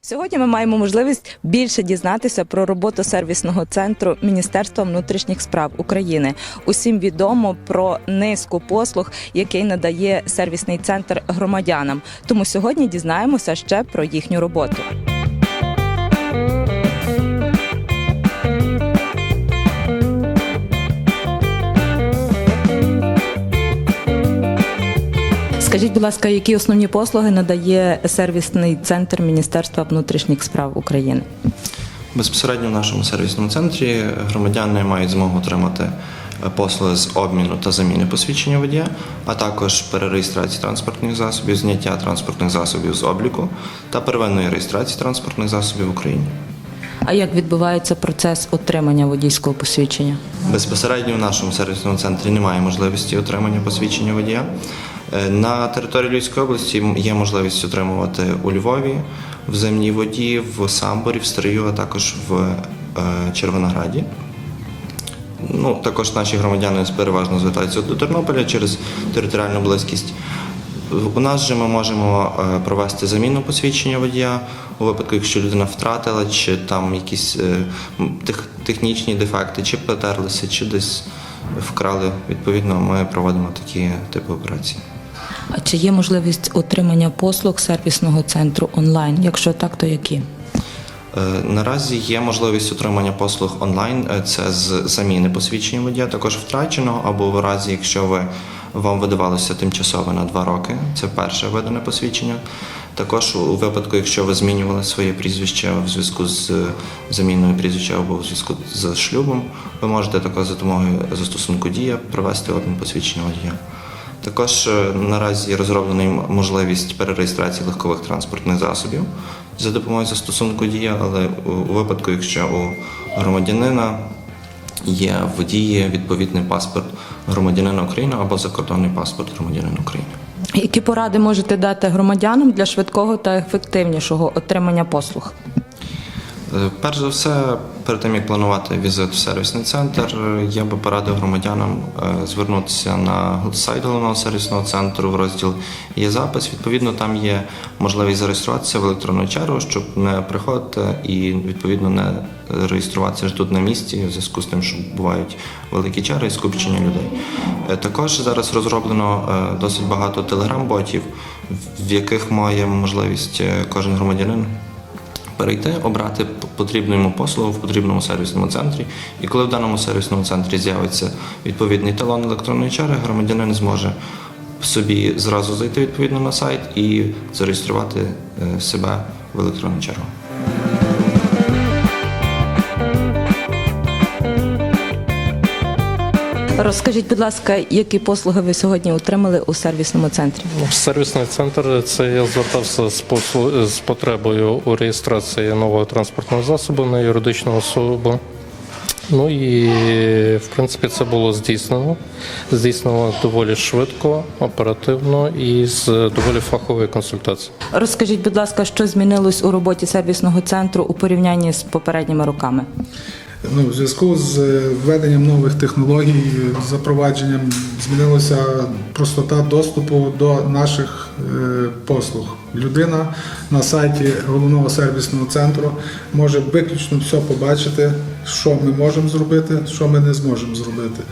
Сьогодні ми маємо можливість більше дізнатися про роботу сервісного центру Міністерства внутрішніх справ України. Усім відомо про низку послуг, який надає сервісний центр громадянам. Тому сьогодні дізнаємося ще про їхню роботу. Скажіть, будь ласка, які основні послуги надає сервісний центр Міністерства внутрішніх справ України? Безпосередньо в нашому сервісному центрі громадяни мають змогу отримати е, послуги з обміну та заміни посвідчення водія, а також перереєстрації транспортних засобів, зняття транспортних засобів з обліку та первинної реєстрації транспортних засобів в Україні. А як відбувається процес отримання водійського посвідчення? Безпосередньо в нашому сервісному центрі немає можливості отримання посвідчення водія. Е, На території Львівської області є можливість отримувати у Львові, в Земній воді, в Самборі, в Стрию, а також в е, Червонограді. Ну, також наші громадяни переважно звертаються до Тернополя через територіальну близькість. У нас же ми можемо е, провести заміну посвідчення водія у випадку, якщо людина втратила, чи там якісь е, технічні дефекти, чи потерлися, чи десь вкрали. Відповідно, ми проводимо такі типи операцій. А чи є можливість отримання послуг сервісного центру онлайн? Якщо так, то які? Е, Наразі є можливість отримання послуг онлайн. Е, Це з заміни посвідчення водія, також втраченого, або в разі, якщо ви вам видавалося тимчасово на два роки. Це перше видане посвідчення. Також у випадку, якщо ви змінювали своє прізвище в зв'язку з заміною прізвища або в зв'язку з шлюбом, ви можете також за допомогою застосунку дія провести обмін посвідчення водія. Також е, наразі розроблена можливість перереєстрації легкових транспортних засобів за допомогою застосунку дія, але у випадку, якщо у громадянина є в дії відповідний паспорт громадянина України або закордонний паспорт громадянина України. Які поради можете дати громадянам для швидкого та ефективнішого отримання послуг? Е, Перш за все, перед тим як планувати візит в сервісний центр, я би порадив громадянам е, звернутися на сайт головного сервісного центру в розділ є запис. Відповідно, там є можливість зареєструватися в електронну чергу, щоб не приходити і відповідно не реєструватися ж тут на місці, в зв'язку з тим, що бувають великі черги і скупчення людей. Е, Також зараз розроблено досить багато телеграм-ботів, в яких має можливість кожен громадянин перейти, обрати потрібну йому послугу в потрібному сервісному центрі. І коли в даному сервісному центрі з'явиться відповідний талон електронної черги, громадянин зможе собі зразу зайти відповідно на сайт і зареєструвати е, себе в електронну чергу. Розкажіть, будь ласка, які послуги ви сьогодні отримали у сервісному центрі? Ну, Сервісний центр це я звертався з послу з потребою у реєстрації нового транспортного засобу на юридичну особу. Ну і в принципі це було здійснено. Здійснено доволі швидко, оперативно і з доволі фаховою консультацією. Розкажіть, будь ласка, що змінилось у роботі сервісного центру у порівнянні з попередніми роками? Ну, в зв'язку з е, введенням нових технологій, е, запровадженням змінилася простота доступу до наших е, послуг. Людина на сайті головного сервісного центру може виключно все побачити, що ми можемо зробити, що ми не зможемо зробити.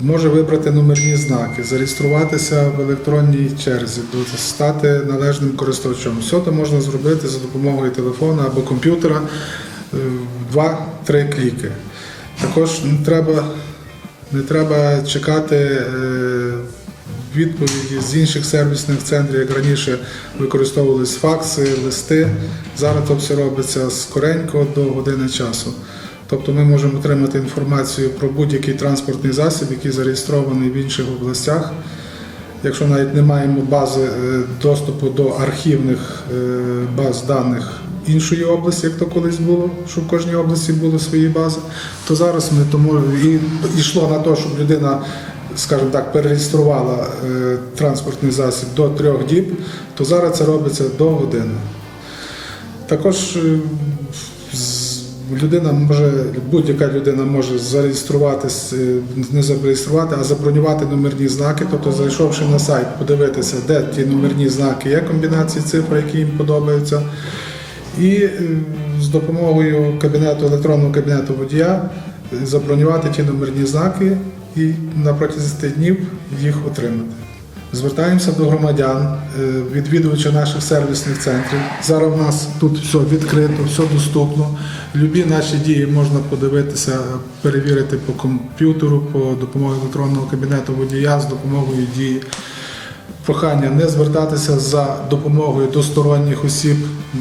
Може вибрати номерні знаки, зареєструватися в електронній черзі, стати належним користувачем. Все це можна зробити за допомогою телефона або комп'ютера е, в два-три кліки. Також не треба, не треба чекати е, відповіді з інших сервісних центрів, як раніше використовувались факси, листи. Зараз це все робиться скоренько до години часу. Тобто ми можемо отримати інформацію про будь-який транспортний засіб, який зареєстрований в інших областях. Якщо навіть не маємо бази е, доступу до архівних е, баз даних іншої області, як то колись було, що в кожній області були свої бази, то зараз ми тому і йшло на те, щоб людина, скажімо так, перереєструвала е, транспортний засіб до трьох діб, то зараз це робиться до години. Також людина може, будь-яка людина може зареєструватися, е, не зареєструвати, а забронювати номерні знаки, тобто зайшовши на сайт, подивитися, де ті номерні знаки є, комбінації цифр, які їм подобаються. І е, з допомогою кабінету електронного кабінету водія е, забронювати ті номерні знаки і на протязі 10 днів їх отримати. Звертаємося до громадян, е, відвідувачів наших сервісних центрів. Зараз у нас тут все відкрито, все доступно. Любі наші дії можна подивитися, перевірити по комп'ютеру, по допомогою електронного кабінету водія, з допомогою дії. Прохання не звертатися за допомогою до сторонніх осіб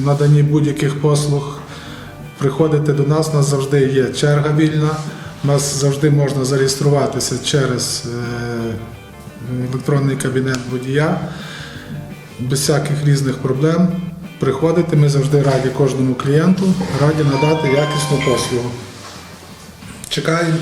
наданні будь-яких послуг. Приходити до нас, у нас завжди є черга вільна, у нас завжди можна зареєструватися через е, електронний кабінет водія без всяких різних проблем. Приходити, ми завжди раді кожному клієнту, раді надати якісну послугу. Чекаємо.